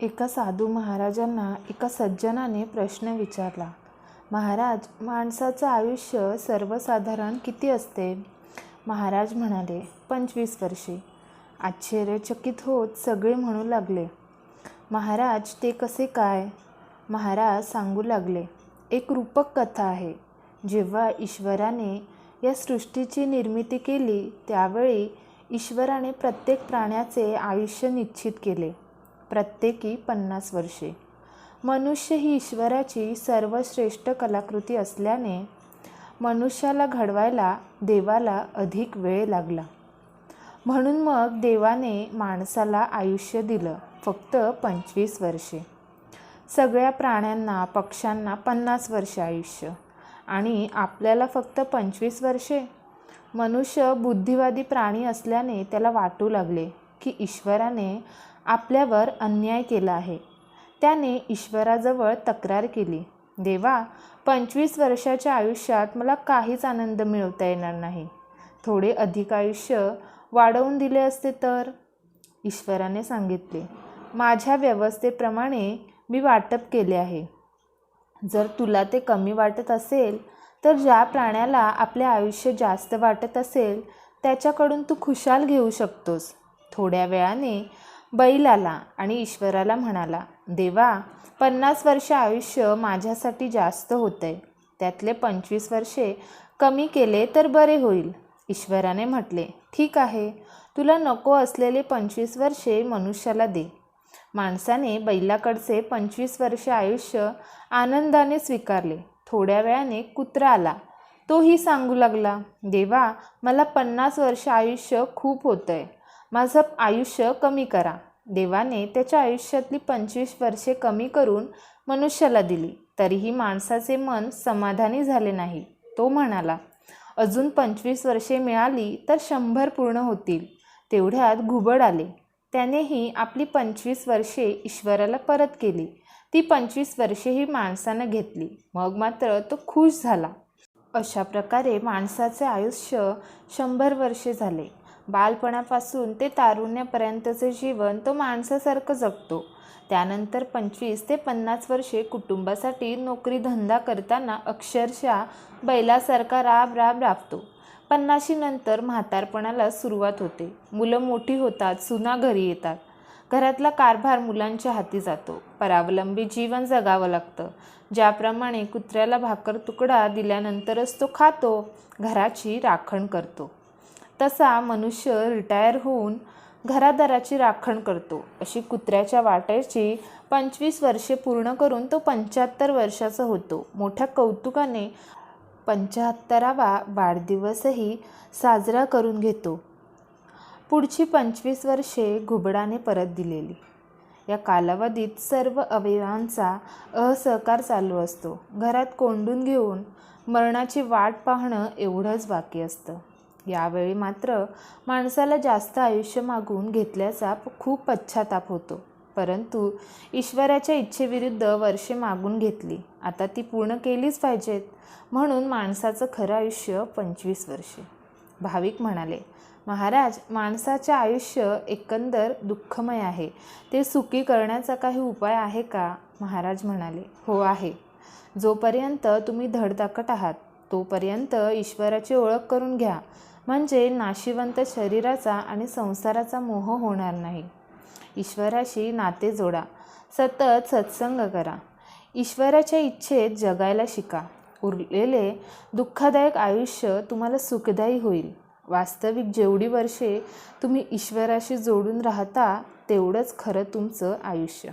एका साधू महाराजांना एका सज्जनाने प्रश्न विचारला महाराज माणसाचं आयुष्य सर्वसाधारण किती असते? महाराज म्हणाले पंचवीस वर्षे. आश्चर्यचकित होत सगळे म्हणू लागले. महाराज ते कसे काय? महाराज सांगू लागले एक रूपक कथा आहे. जेव्हा ईश्वराने या सृष्टीची निर्मिती केली त्यावेळी ईश्वराने प्रत्येक प्राण्याचे आयुष्य निश्चित केले. प्रत्येकी पन्नास वर्षे. मनुष्य ही ईश्वराची सर्वश्रेष्ठ कलाकृती असल्याने मनुष्याला घडवायला देवाला अधिक वेळ लागला. म्हणून मग देवाने माणसाला आयुष्य दिलं फक्त पंचवीस वर्षे. सगळ्या प्राण्यांना पक्ष्यांना पन्नास वर्षे आयुष्य. आणि आपल्याला फक्त पंचवीस वर्षे? मनुष्य बुद्धिवादी प्राणी असल्याने त्याला वाटू लागले की ईश्वराने आपल्यावर अन्याय केला आहे. त्याने ईश्वराजवळ तक्रार केली. देवा पंचवीस वर्षाच्या आयुष्यात मला काहीच आनंद मिळवता येणार नाही. थोडे अधिक आयुष्य वाढवून दिले असते तर? ईश्वराने सांगितले. माझ्या व्यवस्थेप्रमाणे मी वाटप केले आहे. जर तुला ते कमी वाटत असेल तर ज्या प्राण्याला आपले आयुष्य जास्त वाटत असेल त्याच्याकडून तू खुशाल घेऊ शकतोस. थोड्या वेळाने बैल आला आणि ईश्वराला म्हणाला देवा पन्नास वर्ष आयुष्य माझ्यासाठी जास्त होतं आहे त्यातले पंचवीस वर्षे कमी केले तर बरे होईल. ईश्वराने म्हटले ठीक आहे. तुला नको असलेले पंचवीस वर्षे मनुष्याला दे. माणसाने बैलाकडचे पंचवीस वर्षे आयुष्य आनंदाने स्वीकारले. थोड्या वेळाने कुत्रा आला. तोही सांगू लागला देवा मला पन्नास वर्ष आयुष्य खूप होतं आहे माझं आयुष्य कमी करा. देवाने त्याच्या आयुष्यातली पंचवीस वर्षे कमी करून मनुष्याला दिली. तरीही माणसाचे मन समाधानी झाले नाही तो म्हणाला. अजून पंचवीस वर्षे मिळाली तर शंभर पूर्ण होतील. तेवढ्यात घुबड आले. त्यानेही आपली पंचवीस वर्षे ईश्वराला परत केली. ती पंचवीस वर्षेही माणसानं घेतली. मग मात्र तो खुश झाला. अशा प्रकारे माणसाचे आयुष्य शंभर वर्षे झाले. बालपणापासून ते तारुण्यापर्यंतचे जीवन तो माणसासारखं जगतो. त्यानंतर पंचवीस ते पन्नास वर्षे कुटुंबासाठी नोकरी धंदा करताना अक्षरशः बैलासारखा राब राब राबतो. पन्नाशीनंतर म्हातारपणाला सुरुवात होते. मुलं मोठी होतात सुना घरी येतात. घरातला कारभार मुलांच्या हाती जातो. परावलंबी जीवन जगावं लागतं. ज्याप्रमाणे कुत्र्याला भाकर तुकडा दिल्यानंतरच तो खातो घराची राखण करतो. तसा मनुष्य रिटायर होऊन घरादाराची राखण करतो. अशी कुत्र्याच्या वाट्याची पंचवीस वर्षे पूर्ण करून तो पंच्याहत्तर वर्षाचा होतो. मोठ्या कौतुकाने पंच्याहत्तरावा वाढदिवसही साजरा करून घेतो. पुढची पंचवीस वर्षे घुबडाने परत दिलेली. या कालावधीत सर्व अवयवांचा असहकार चालू असतो. घरात कोंडून घेऊन मरणाची वाट पाहणं एवढंच बाकी असतं. यावेळी मात्र माणसाला जास्त आयुष्य मागून घेतल्याचा खूप पश्चाताप होतो. परंतु ईश्वराच्या इच्छेविरुद्ध वर्षे मागून घेतली. आता ती पूर्ण केलीच पाहिजेत. म्हणून माणसाचं खरं आयुष्य पंचवीस वर्षे. भाविक म्हणाले महाराज माणसाचे आयुष्य एकंदर दुःखमय आहे. ते सुखी करण्याचा काही उपाय आहे का? महाराज म्हणाले हो आहे. जोपर्यंत तुम्ही धडधाकट आहात तोपर्यंत ईश्वराची ओळख करून घ्या. म्हणजे नाशिवंत शरीराचा आणि संसाराचा मोह होणार नाही. ईश्वराशी नाते जोडा. सतत सत्संग करा. ईश्वराच्या इच्छेत जगायला शिका. उरलेले दुःखदायक आयुष्य तुम्हाला सुखदायी होईल. वास्तविक जेवढी वर्षे तुम्ही ईश्वराशी जोडून राहता तेवढंच खरं तुमचं आयुष्य.